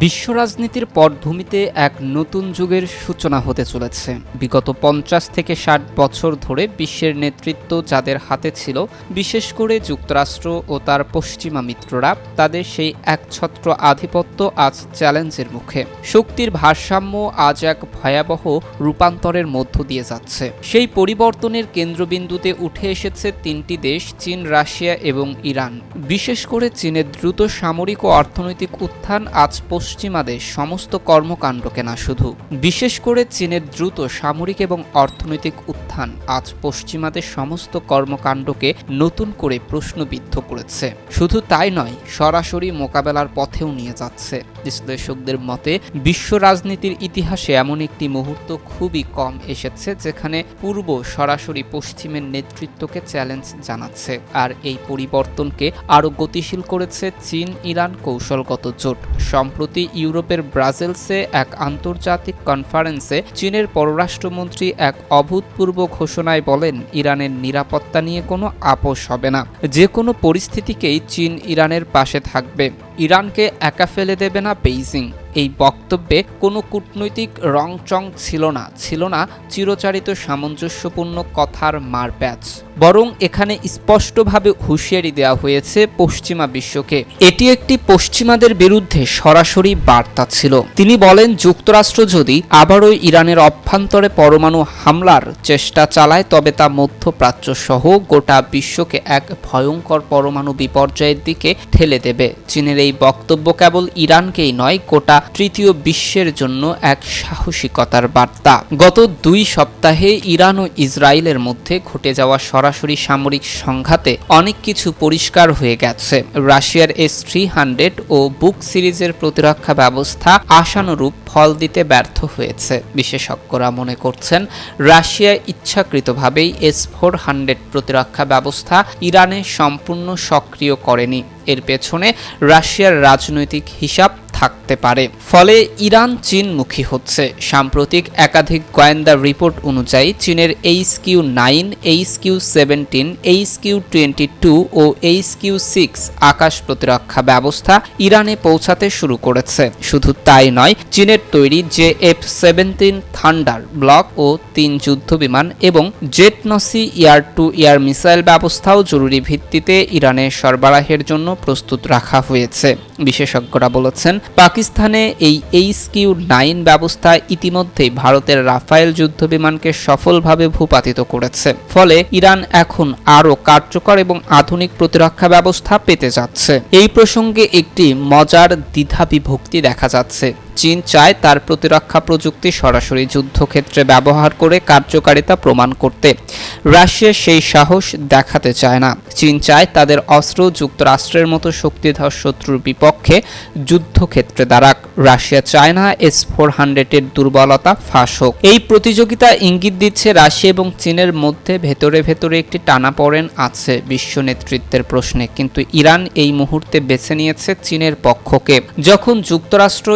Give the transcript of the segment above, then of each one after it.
বিশ্ব রাজনীতির পটভূমিতে এক নতুন যুগের সূচনা হতে চলেছে। বিগত পঞ্চাশ থেকে ষাট বছর ধরে বিশ্বের নেতৃত্ব যাদের হাতে ছিল, বিশেষ করে যুক্তরাষ্ট্র ও তার পশ্চিমা মিত্ররা, তাদের সেই একছত্র আধিপত্য আজ চ্যালেঞ্জের মুখে। শক্তির ভারসাম্য আজ এক ভয়াবহ রূপান্তরের মধ্য দিয়ে যাচ্ছে। সেই পরিবর্তনের কেন্দ্রবিন্দুতে উঠে এসেছে তিনটি দেশ, চীন, রাশিয়া এবং ইরান। বিশেষ করে চীনের দ্রুত সামরিক ও অর্থনৈতিক উত্থান আজ পশ্চিমাদের সমস্ত কর্মকাণ্ডকে না শুধু, বিশেষ করে চীনের দ্রুত সামরিক এবং অর্থনৈতিক উত্থান আজ পশ্চিমাদের সমস্ত কর্মকাণ্ডকে নতুন করে প্রশ্নবিদ্ধ করেছে। শুধু তাই নয়, সরাসরি মোকাবেলার পথেও নিয়ে যাচ্ছে। বিশ্লেষকদের মতে, বিশ্ব রাজনীতির ইতিহাসে এমন একটি মুহূর্ত খুবই কম এসেছে যেখানে পূর্ব সরাসরি পশ্চিমের নেতৃত্বকে চ্যালেঞ্জ জানাচ্ছে। আর এই পরিবর্তনকে আরও গতিশীল করেছে চীন, ইরান কৌশলগত জোট। সম্প্রতি ইউরোপের ব্রাজিলসে এক আন্তর্জাতিক কনফারেন্সে চীনের পররাষ্ট্রমন্ত্রী এক অভূতপূর্ব ঘোষণায় বলেন, ইরানের নিরাপত্তা নিয়ে কোনো আপোষ হবে না। যে কোনো পরিস্থিতিকেই চীন ইরানের পাশে থাকবে। ইরানকে একা ফেলে দেবে না na Basin. এই বক্তব্যে কোনো কূটনৈতিক রংচং ছিল না ছিল না চিরচারিত সামঞ্জস্যপূর্ণ কথার মারপ্যাচ বরং এখানে স্পষ্টভাবে হুঁশিয়ারি দেওয়া হয়েছে পশ্চিমা বিশ্বকে। এটি একটি পশ্চিমাদের বিরুদ্ধে সরাসরি বার্তা ছিল। তিনি বলেন, যুক্তরাষ্ট্র যদি আবারও ইরানের অভ্যন্তরে পরমাণু হামলার চেষ্টা চালায়, তবে তা মধ্যপ্রাচ্য সহ গোটা বিশ্বকে এক ভয়ঙ্কর পরমাণু বিপর্যয়ের দিকে ঠেলে দেবে। চীনের এই বক্তব্য কেবল ইরানকেই নয়, গোটা তৃতীয় বিশ্বের জন্য এক সাহসিকতার বার্তা। গত দুই সপ্তাহে ইরান ও ইসরায়েলের মধ্যে ঘটে যাওয়া সরাসরি সামরিক সংঘাতে অনেক কিছু পরিষ্কার হয়ে গেছে। রাশিয়ার এস থ্রি হান্ড্রেড ও বুক সিরিজের প্রতিরক্ষা ব্যবস্থা আশানুরূপ ফল দিতে ব্যর্থ হয়েছে। বিশেষজ্ঞরা মনে করছেন, রাশিয়া ইচ্ছাকৃতভাবেই এস ফোর হান্ড্রেড প্রতিরক্ষা ব্যবস্থা ইরানে সম্পূর্ণ সক্রিয় করেনি। এর পেছনে রাশিয়ার রাজনৈতিক হিসাব থাকতে পারে। ফলে ইরান, চীনমুখী হচ্ছে। সাম্প্রতিক একাধিক গোয়েন্দা রিপোর্ট অনুযায়ী চীনের H Q nine, H Q seventeen, H Q twenty two ও এইচ কিউ সিক্স আকাশ প্রতিরক্ষা ব্যবস্থা ইরানে পৌঁছাতে শুরু করেছে। শুধু তাই নয়, চীনের তৈরি J F seventeen thunder block ও তিন যুদ্ধ বিমান এবং জেটনসি ইয়ার টু ইয়ার মিসাইল ব্যবস্থাও জরুরি ভিত্তিতে ইরানে সরবরাহের জন্য প্রস্তুত রাখা হয়েছে। বিশেষজ্ঞরা বলেছেন পাকিস্তানে এই এইচ কিউ নাইন ব্যবস্থা ইতিমধ্যেই ভারতের রাফায়েল যুদ্ধ বিমানকে সফলভাবে ভূপাতিত করেছে। ফলে ইরান এখন আরও কার্যকর এবং আধুনিক প্রতিরক্ষা ব্যবস্থা পেতে যাচ্ছে। এই প্রসঙ্গে একটি মজার দ্বিধা বিভক্তি দেখা যাচ্ছে। চীন চায় তার প্রতিরক্ষা প্রযুক্তি সরাসরি যুদ্ধক্ষেত্রে ব্যবহার করে কার্যকারিতা প্রমাণ করতে। রাশিয়া সেই সাহস দেখাতে চায় না। চীন চায় তাদের অস্ত্র যুক্তরাষ্ট্রের মতো শক্তিধর শত্রুর বিপক্ষে যুদ্ধক্ষেত্রে দাঁড়াক। রাশিয়া চায় না এস ফোর হান্ড্রেডের দুর্বলতা ফাঁস হোক। এই প্রতিযোগিতা ইঙ্গিত দিচ্ছে রাশিয়া এবং চীনের মধ্যে ভেতরে ভেতরে একটি টানাপড়েন আছে বিশ্ব নেতৃত্বের প্রশ্নে। কিন্তু ইরান এই মুহূর্তে বেছে নিয়েছে চীনের পক্ষকে। যখন যুক্তরাষ্ট্র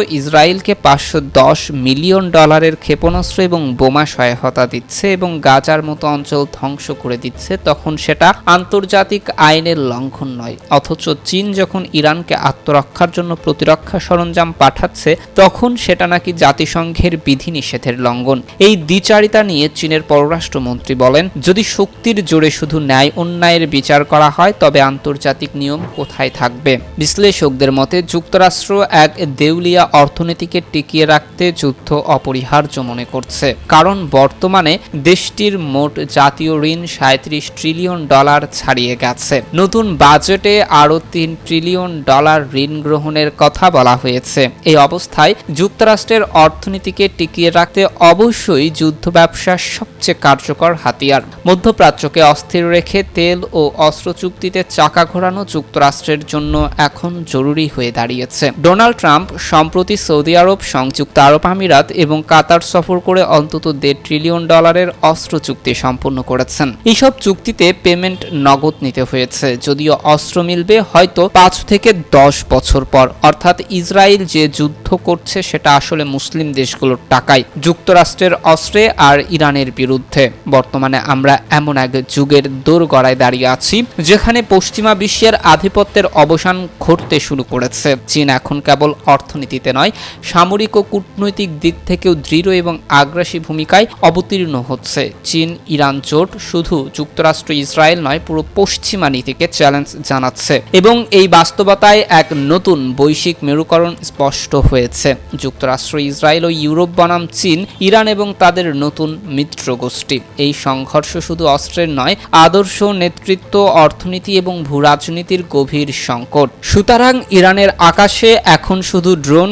ইসরায়েলকে পাঁচশো দশ মিলিয়ন ডলারের ক্ষেপণাস্ত্র এবং বোমা সহায়তা দিচ্ছে এবং গাজার মতো অঞ্চল ধ্বংস করে দিচ্ছে, তখন সেটা আন্তর্জাতিক আইনের লঙ্ঘন নয়। অথচ চীন যখন ইরানকে আত্মরক্ষার জন্য প্রতিরক্ষা সরঞ্জাম পাঠাচ্ছে, তখন সেটা নাকি জাতিসংঘের বিধিনিষেধের লঙ্ঘন। এই দ্বিচারিতা নিয়ে চীনের পররাষ্ট্রমন্ত্রী বলেন, যদি শক্তির জোরে শুধু ন্যায় অন্যায়ের বিচার করা হয়, তবে আন্তর্জাতিক নিয়ম কোথায় থাকবে? বিশ্লেষকদের মতে, যুক্তরাষ্ট্র এক দেউলিয়া অর্থনীতিকে টিকিয়ে রাখতে যুদ্ধ অপরিহার্য মনে করছে। কারণ বর্তমানে দেশটির মোট জাতীয় ঋণ সাঁত্রিশ ট্রিলিয়ন ডলার ছাড়িয়ে গেছে। নতুন বাজেটে আরও তিন ট্রিলিয়ন ডলার ঋণ গ্রহণের কথা বলা হয়েছে। এই অবস্থায় যুক্তরাষ্ট্রের অর্থনীতিকে টিকিয়ে রাখতে অবশ্যই যুদ্ধ ব্যবসা সবচেয়ে কার্যকর হাতিয়ার। মধ্যপ্রাচ্যকে অস্থির রেখে তেল ও অস্ত্র চুক্তিতে চাকা ঘোরানো যুক্তরাষ্ট্রের জন্য এখন জরুরি হয়ে দাঁড়িয়েছে। ডোনাল্ড ট্রাম্প, সম্প্রতি সৌদি আরব, সংযুক্ত আরব আমিরাত এবং কাতার সফর করে অন্তত দেড় ট্রিলিয়ন ডলারের অস্ত্র চুক্তি সম্পন্ন করেছেন। এইসব চুক্তিতে পেমেন্ট নগদ নিতে হয়েছে, যদিও অস্ত্র মিলবে হয়তো পাঁচ থেকে দশ বছর পর। অর্থাৎ ইসরায়েল যে যুদ্ধ করছে সেটা আসলে মুসলিম দেশগুলোর টাকায় যুক্তরাষ্ট্রের অস্ত্রে আর ইরানের বিরুদ্ধে। বর্তমানে আমরা এমন এক যুগের দোরগড়ায় দাঁড়িয়ে আছি, যেখানে পশ্চিমা বিশ্বের আধিপত্যের অবসান ঘটতে শুরু করেছে। চীন এখন কেবল অর্থনীতিতে নয় সামরিক ও কূটনৈতিক দিক থেকেও দৃঢ় এবং আগ্রাসী ভূমিকায় অবতীর্ণ হচ্ছে। চীন, ইরান জোট শুধু যুক্তরাষ্ট্র, ইসরায়েল নয়, পুরো পশ্চিমা নীতিকে চ্যালেঞ্জ জানাচ্ছে এবং এই বাস্তবতায় এক নতুন বৈশ্বিক মেরুকরণ স্পষ্ট হয়েছে। যুক্তরাষ্ট্র, ইসরায়েল ও ইউরোপ বনাম চীন, ইরান এবং তাদের নতুন মিত্র গোষ্ঠী। এই সংঘর্ষ শুধু অস্ত্রের নয়, আদর্শ, নেতৃত্ব, অর্থনীতি এবং ভূরাজনীতির গভীর সংকট। সুতরাং ইরানের আকাশে এখন শুধু ড্রোন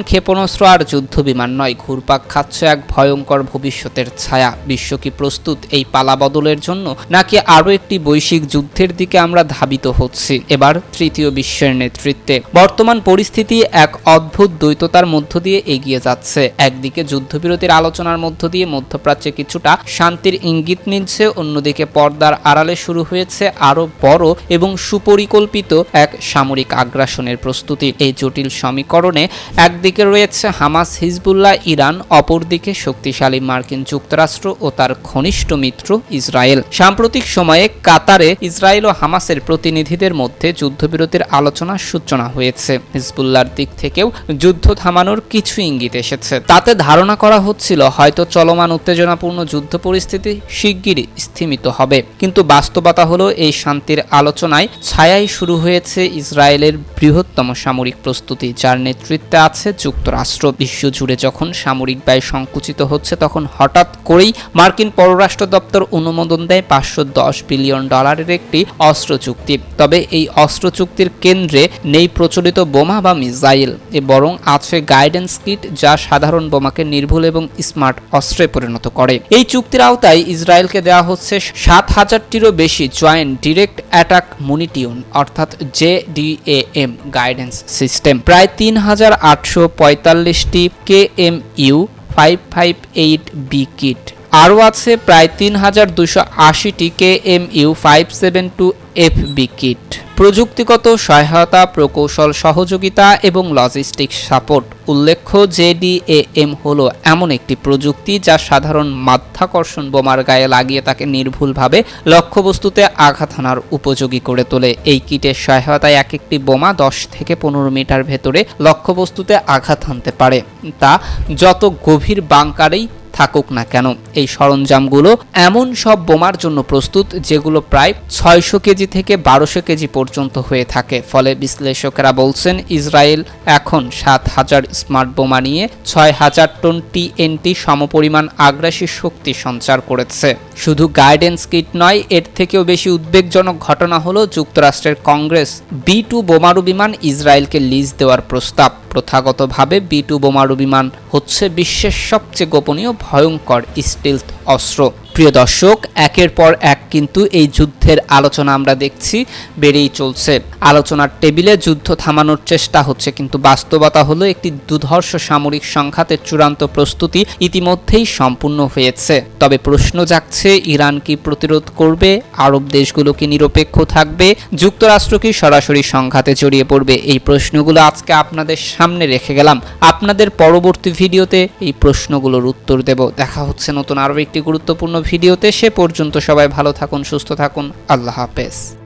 ক্ষেপণাস্ত্র আর যুদ্ধ বিমান নয়, ঘুরপাক খাচ্ছে এক ভয়ঙ্কর ভবিষ্যতের ছায়া। বিশ্ব কি প্রস্তুত এই পালা বদলের জন্য, নাকি আরও একটি বৈশ্বিক যুদ্ধের দিকে আমরা ধাবিত হচ্ছি? এবার তৃতীয় বিশ্বের নেতৃত্বে। বর্তমান পরিস্থিতি এক অদ্ভুত দ্বৈততার মধ্য দিয়ে এগিয়ে যাচ্ছে। একদিকে যুদ্ধবিরতির আলোচনার মধ্য দিয়ে মধ্যপ্রাচ্যে কিছুটা শান্তির ইঙ্গিত মিলছে, অন্যদিকে পর্দার আড়ালে শুরু হয়েছে আরও বড় এবং সুপরিকল্পিত এক সামরিক আগ্রাসনের প্রস্তুতি। এই জটিল সমীকরণে একদিকে রয়েছে হামাস, হিজবুল্লাহ, ইরান, অপরদিকে শক্তিশালী মার্কিন যুক্তরাষ্ট্র ও তার ঘনিষ্ঠ মিত্র ইসরায়েল। সাম্প্রতিক সময়ে কাতারে ইসরায়েল ও হামাসের প্রতিনিধিদের মধ্যে যুদ্ধবিরতির আলোচনার সূচনা হয়েছে। হিজবুল্লাহর দিক থেকেও যুদ্ধ থামানোর কিছু ইঙ্গিত এসেছে। তাতে ধারণা করা হচ্ছিল হয়তো চলমান উত্তেজনাপূর্ণ যুদ্ধ পরিস্থিতি শিগগিরই স্থিমিত হবে। কিন্তু বাস্তবতা হলো, এই শান্তির আলোচনায় ছায়াই শুরু হয়েছে ইসরায়েলের বৃহত্তম সামরিক প্রস্তুতি, যার নেতৃত্বে আছে যুক্তরাষ্ট্র। বিশ্বজুড়ে যখন সামরিক ব্যয় সংকুচিত হচ্ছে, তখন হঠাৎ করেই মার্কিন পররাষ্ট্র দপ্তর অনুমোদন দেয় পাঁচশো দশ বিলিয়ন ডলারের একটি অস্ত্র চুক্তি। তবে এই অস্ত্র চুক্তির কেন্দ্রে নেই প্রচলিত বোমা বা মিসাইল, এ বরং আছে গাইডেন্স কিট যা সাধারণ বোমাকে নির্ভুল এবং স্মার্ট অস্ত্রে পরিণত করে। এই চুক্তির আওতায় ইসরায়েলকে দেওয়া হচ্ছে সাত হাজারটিরও বেশি জয়েন্ট ডিরেক্ট অ্যাটাক মনিটিউন, অর্থাৎ জেডিএএম গাইডেন্স সিস্টেম। প্রায় তিন হাজার আটশো পঁয়তাল্লিশ পঁয়তাল্লিশটি K M U five five eight B kit আরও আছে প্রায় তিন হাজার দুশো আশিটি K M U five seven two F B kit. প্রযুক্তিগত সহায়তা, প্রকৌশল, সহযোগিতা এবং লজিস্টিক সাপোর্ট উল্লেখ্য জেডিএএম হলো এমন একটি প্রযুক্তি যা সাধারণ মাধ্যাকর্ষণ বোমার গায়ে লাগিয়ে তাকে নির্ভুলভাবে লক্ষ্যবস্তুতে আঘাত হানার উপযোগী করে তোলে। এই কিটের সহায়তায় এক একটি বোমা দশ থেকে পনেরো মিটার ভেতরে লক্ষ্যবস্তুতে আঘাত হানতে পারে। তা যত গভীর বাংকারেই থাকুক না কেন। এই সরঞ্জামগুলো এমন সব বোমার জন্য প্রস্তুত যেগুলো প্রায় ছয়শো কেজি থেকে বারোশো কেজি পর্যন্ত হয়ে থাকে। ফলে বিশ্লেষকেরা বলছেন, ইসরায়েল এখন সাত হাজার স্মার্ট বোমা নিয়ে ছয় হাজার টন টিএনটি সমপরিমাণ আগ্রাসী শক্তি সঞ্চার করেছে। শুধু গাইডেন্স কিট নয়, এর থেকেও বেশি উদ্বেগজনক ঘটনা হলো যুক্তরাষ্ট্রের কংগ্রেস বি টু বোমারু বিমান ইসরায়েলকে লিজ দেওয়ার প্রস্তাব। প্রথাগতভাবে বি টু বোমারু বিমান হচ্ছে বিশ্বের সবচেয়ে গোপনীয় ভয়ঙ্কর স্টিলথ অস্ত্র। প্রিয় দর্শক, একের পর এক কিন্তু এই যুদ্ধের আলোচনা আমরা দেখছি, বেড়েই চলছে। আলোচনার টেবিলে যুদ্ধ থামানোর চেষ্টা হচ্ছে, কিন্তু বাস্তবতা হলো একটি দুধর্ষ সামরিক সংঘাতের চূড়ান্ত প্রস্তুতি ইতিমধ্যেই সম্পূর্ণ হয়েছে। তবে প্রশ্ন জাগছে, ইরান কি প্রতিরোধ করবে? আরব দেশগুলো কি নিরপেক্ষ থাকবে? যুক্তরাষ্ট্র কি সরাসরি সংঘাতে জড়িয়ে পড়বে? এই প্রশ্নগুলো আজকে আপনাদের সামনে রেখে গেলাম। আপনাদের পরবর্তী ভিডিওতে এই প্রশ্নগুলোর উত্তর দেব। দেখা হচ্ছে নতুন আরও একটি গুরুত্বপূর্ণ ভিডিওতে সে পর্যন্ত সবাই ভালো থাকুন সুস্থ থাকুন। আল্লাহ হাফেজ।